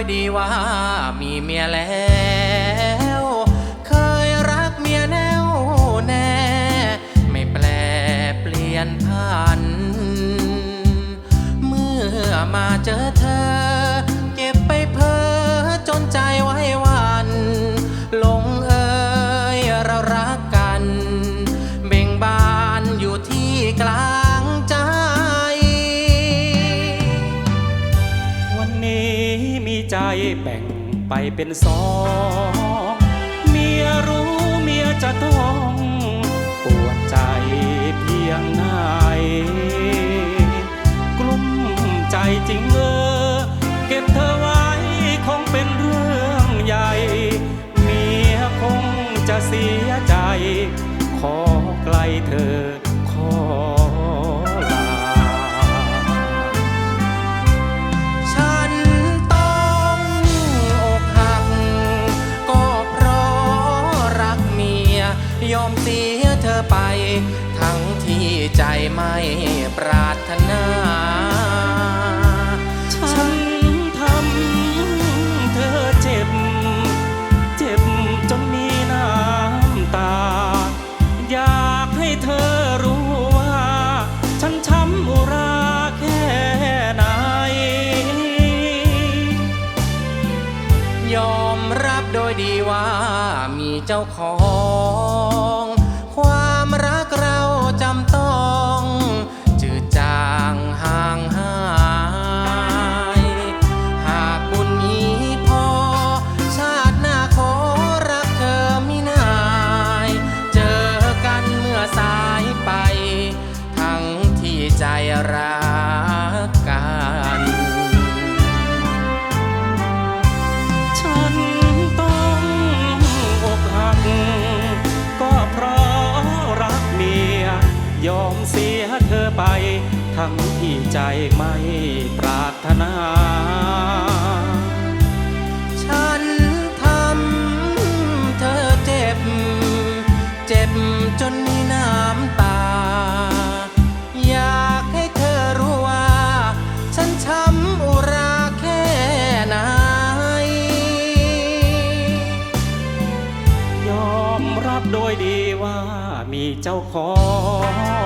ยดีว่ามีเมียแล้ว เคยรักเมียแน่วแน่ ไม่แปลเปลี่ยนพัน เมื่อมาเจอเธอ นี้มีใจแบ่งไปเป็นสอง เมียรู้เมียจะต้องปวดใจเพียงไหนกลุ้มใจจริงเออเก็บเธอไว้คงเป็นเรื่องใหญ่ เมียคงจะเสียใจ ขอไกลเธอ ยอมเสียเธอไป ทั้งที่ใจไม่ปรารถนา ยอมรับโดยดีว่ามีเจ้าของ ความรักเราจำต้อง จืดจางห่างหาย หากบุญมีพอ ชาติหน้าขอรักเธอมินาย เจอกันเมื่อสายไป ทั้งที่ใจรัก เธอไป ทั้งที่ใจไม่ปรารถนา ฉันทำเธอเจ็บ เจ็บจนมีน้ำตา อยากให้เธอรู้ว่า ฉันช้ำอุราแค่ไหน ยอมรับโดยดีว่ามีเจ้าของ